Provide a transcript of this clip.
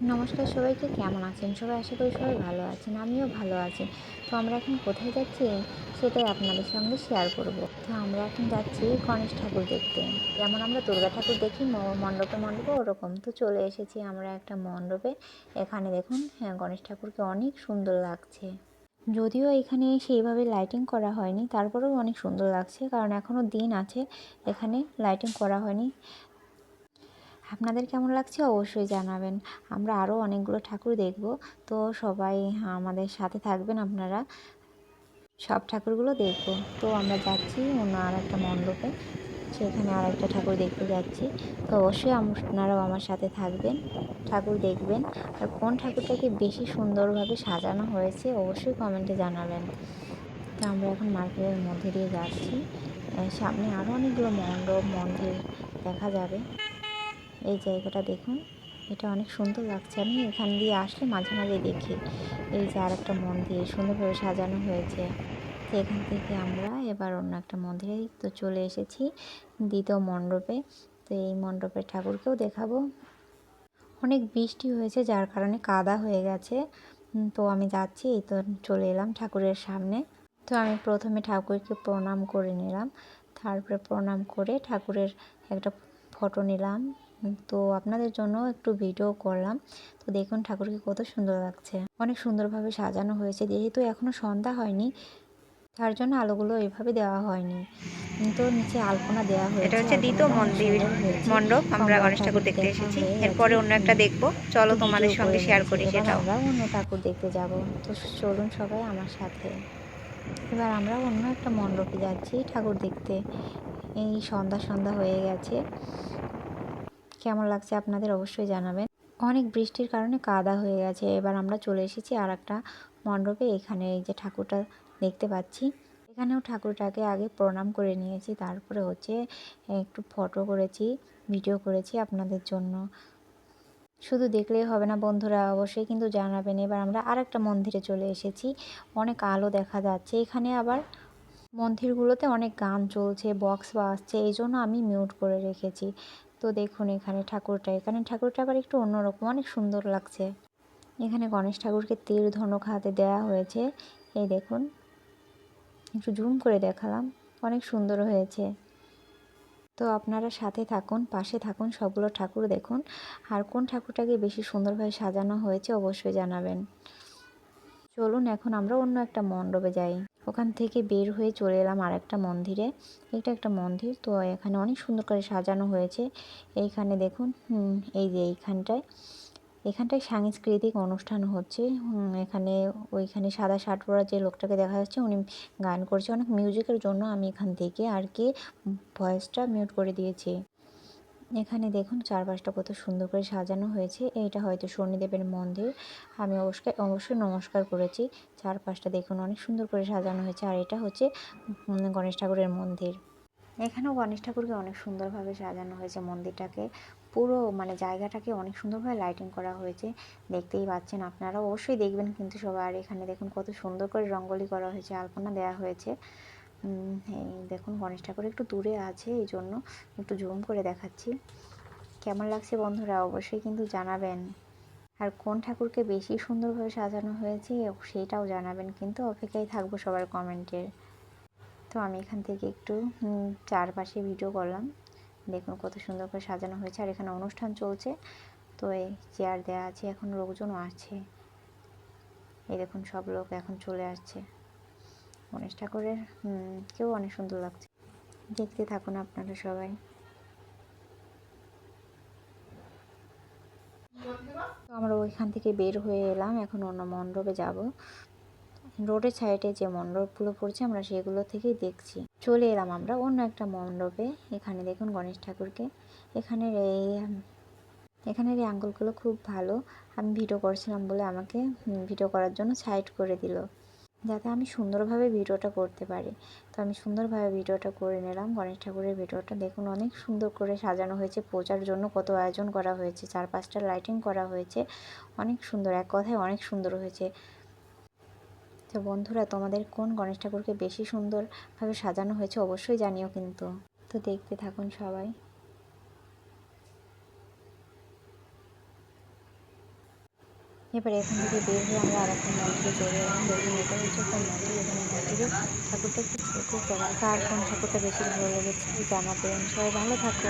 নমস্কার সবাইকে, কেমন আছেন? সবাই আশা করি সবাই ভালো আছেন, আমিও ভালো আছি। তো আমরা এখন কোথায় যাচ্ছি? সেটাই আপনাদের সঙ্গে শেয়ার করব। তো আমরা এখন যাচ্ছি গণেশ ঠাকুর দেখতে। যেমন আমরা দুর্গা ঠাকুর দেখি মণ্ডপে মণ্ডপে ওরকম। তো চলে এসেছি আমরা একটা মণ্ডপে। এখানে দেখুন হ্যাঁ গণেশ ঠাকুরকে অনেক সুন্দর লাগছে। যদিও এখানে সেইভাবে লাইটিং করা হয়নি, তারপরেও অনেক সুন্দর লাগছে, কারণ এখনও দিন আছে, এখানে লাইটিং করা হয়নি। আপনাদের কেমন লাগছে অবশ্যই জানাবেন। আমরা আরও অনেকগুলো ঠাকুর দেখব। তো সবাই আমাদের সাথে থাকবেন আপনারা। সব ঠাকুরগুলো দেখব। তো আমরা যাচ্ছি অন্য আর একটা মণ্ডপে। সেখানে আর একটা ঠাকুর দেখতে যাচ্ছি। তো অবশ্যই আপনারাও আমার সাথে থাকবেন, ঠাকুর দেখবেন। আর কোন ঠাকুরটাকে বেশি সুন্দরভাবে সাজানো হয়েছে অবশ্যই কমেন্টে জানাবেন। তো আমরা এখন মার্কেটের মধ্যে দিয়ে যাচ্ছি। সামনে আরও অনেকগুলো মণ্ডপ, মন্দির দেখা যাবে। এই জায়গাটা দেখুন। এটা অনেক সুন্দর লাগছে। আমি এখান দিয়ে আসলে মাঝে মাঝে দেখি। এই যে আর একটা মন্দির, সুন্দরভাবে সাজানো হয়েছে। তো এখান থেকে আমরা এবার অন্য একটা মন্দিরে তো চলে এসেছি, দ্বিতীয় মণ্ডপে। তো এই মণ্ডপের ঠাকুরকেও দেখাবো। অনেক বৃষ্টি হয়েছে, যার কারণে কাদা হয়ে গেছে। তো আমি যাচ্ছি, এই তো চলে এলাম ঠাকুরের সামনে। তো আমি প্রথমে ঠাকুরকে প্রণাম করে নিলাম। তারপরে প্রণাম করে ঠাকুরের একটা ফটো নিলাম। তো আপনাদের জন্য একটু ভিডিও করলাম। তো দেখুন ঠাকুরকে কত সুন্দর লাগছে। অনেক সুন্দরভাবে সাজানো হয়েছে যেহেতু এখনও সন্ধ্যা হয়নি তার জন্য আলোগুলো এভাবে দেওয়া হয়নি। তো নিচে আলপনা দেওয়া হয়েছে। এটা হচ্ছে দ্বিতীয় মন্দির মণ্ডপ আমরা গণেশ ঠাকুর দেখতে এসেছি। এরপরে অন্য একটা দেখব। চলো তোমাদের সঙ্গে শেয়ার করি এবার সেটাও। আমরাও অন্য ঠাকুর দেখতে যাব। তো চলুন সবাই আমার সাথে। এবার আমরা অন্য একটা মণ্ডপে যাচ্ছি ঠাকুর দেখতে। এই সন্ধ্যা সন্ধ্যা হয়ে গেছে। কেমন লাগছে আপনাদের অবশ্যই জানাবেন। অনেক বৃষ্টির কারণে কাদা হয়ে গেছে। এবার আমরা চলে এসেছি আর একটা মণ্ডপে। এখানে এই যে ঠাকুরটা দেখতে পাচ্ছি। এখানেও ঠাকুরটাকে আগে প্রণাম করে নিয়েছি। তারপরে হচ্ছে একটু ফটো করেছি, ভিডিও করেছি আপনাদের জন্য। শুধু দেখলেই হবে না বন্ধুরা, অবশ্যই কিন্তু জানাবেন। এবার আমরা আর একটা মন্দিরে চলে এসেছি। অনেক আলো দেখা যাচ্ছে। এখানে আবার মন্দিরগুলোতে অনেক গান চলছে, বক্স বাজছে। এই জন্য আমি মিউট করে রেখেছি। তো দেখুন এখানে ঠাকুরটা। এখানে ঠাকুরটা আবার একটু অন্যরকম, অনেক সুন্দর লাগছে। এখানে গণেশ ঠাকুরকে তীর ধনুক হাতে দেওয়া হয়েছে। এই দেখুন, একটু জুম করে দেখালাম, অনেক সুন্দর হয়েছে। তো আপনারা সাথে থাকুন, পাশে থাকুন, সবগুলো ঠাকুর দেখুন। আর কোন ঠাকুরটাকে বেশি সুন্দরভাবে সাজানো হয়েছে অবশ্যই জানাবেন। চলুন এখন আমরা অন্য একটা মণ্ডপে যাই। ওখান থেকে বের হয়ে চলে এলাম আর একটা মন্দিরে। এটা একটা মন্দির, তো এখানে অনেক সুন্দর করে সাজানো হয়েছে। এইখানে দেখুন এই যে এইখানটায়। এখানটায় সাংস্কৃতিক অনুষ্ঠান হচ্ছে। এখানে ওইখানে সাদা শার্ট পরা যে লোকটাকে দেখা যাচ্ছে, উনি গান করছে। অনেক মিউজিকের জন্য আমি এখান থেকে আর কি ভয়েসটা মিউট করে দিয়েছি। এখানে দেখুন, চারপাশটা কত সুন্দর করে সাজানো হয়েছে। এইটা হয়তো শনিদেবের মন্দির। আমি অবশ্যই অবশ্যই নমস্কার করেছি। চারপাশটা দেখুন, অনেক সুন্দর করে সাজানো হয়েছে। আর এটা হচ্ছে গণেশ ঠাকুরের মন্দির। এখানেও গণেশ ঠাকুরকে অনেক সুন্দরভাবে সাজানো হয়েছে মন্দিরটাকে। পুরো মানে জায়গাটাকে অনেক সুন্দরভাবে লাইটিং করা হয়েছে। দেখতেই পাচ্ছেন আপনারা অবশ্যই দেখবেন কিন্তু সবাই। আর এখানে দেখুন, কত সুন্দর করে রঙ্গোলি করা হয়েছে। আলপনা দেওয়া হয়েছে। এই দেখুন, গণেশ ঠাকুর একটু দূরে আছে, এই জন্য একটু জুম করে দেখাচ্ছি। কেমন লাগছে বন্ধুরা, অবশ্যই কিন্তু জানাবেন। আর কোন ঠাকুরকে বেশি সুন্দরভাবে সাজানো হয়েছে, সেটাও জানাবেন, কিন্তু অপেক্ষায় থাকব সবার কমেন্টের। তো আমি এখান থেকে একটু চারপাশে ভিডিও করলাম। দেখুন, কত সুন্দর করে সাজানো হয়েছে, আর এখানে অনুষ্ঠান চলছে। তো এই চেয়ার দেওয়া আছে, এখন লোকজনও আছে এই দেখুন, সব লোক এখন চলে আসছে। গণেশ ঠাকুরের কেউ অনেক সুন্দর লাগছে। দেখতে থাকুন আপনারা সবাই। তো আমরা ওইখান থেকে বের হয়ে এলাম, এখন অন্য মণ্ডপে যাব। রোডের সাইডে যে মণ্ডপগুলো পড়ছে, আমরা সেগুলো থেকেই দেখছি। চলে এলাম আমরা অন্য একটা মণ্ডপে। এখানে দেখুন গণেশ ঠাকুরকে। এখানের এই এখানের এই আঙ্গুলগুলো খুব ভালো। আমি ভিডিও করছিলাম বলে আমাকে ভিডিও করার জন্য সাইড করে দিল। যাতে আমি সুন্দরভাবে ভিডিওটা করতে পারি। তো আমি সুন্দরভাবে ভিডিওটা করে নিলাম। গণেশ ঠাকুরের ভিডিওটা দেখুন অনেক সুন্দর করে সাজানো হয়েছে। পূজার জন্য কত আয়োজন করা হয়েছে। চার পাঁচটা লাইটিং করা হয়েছে। অনেক সুন্দর, এক কথায় অনেক সুন্দর হয়েছে। তো বন্ধুরা, তোমাদের কোন গণেশ ঠাকুরকে বেশি সুন্দরভাবে সাজানো হয়েছে অবশ্যই জানিও কিন্তু। তো দেখতে থাকুন সবাই। এবার এখান থেকে বের হয়ে আমরা আর একটা মন্দিরে চলে এলাম। দেখুন, এটা হচ্ছে একটা মন্দির। এখানে মন্দিরে ঠাকুরটা একটু ছোটো, করা কার কোন ঠাকুরটা বেশি ভালো লেগেছে জানাবেন। সবাই ভালো থাকো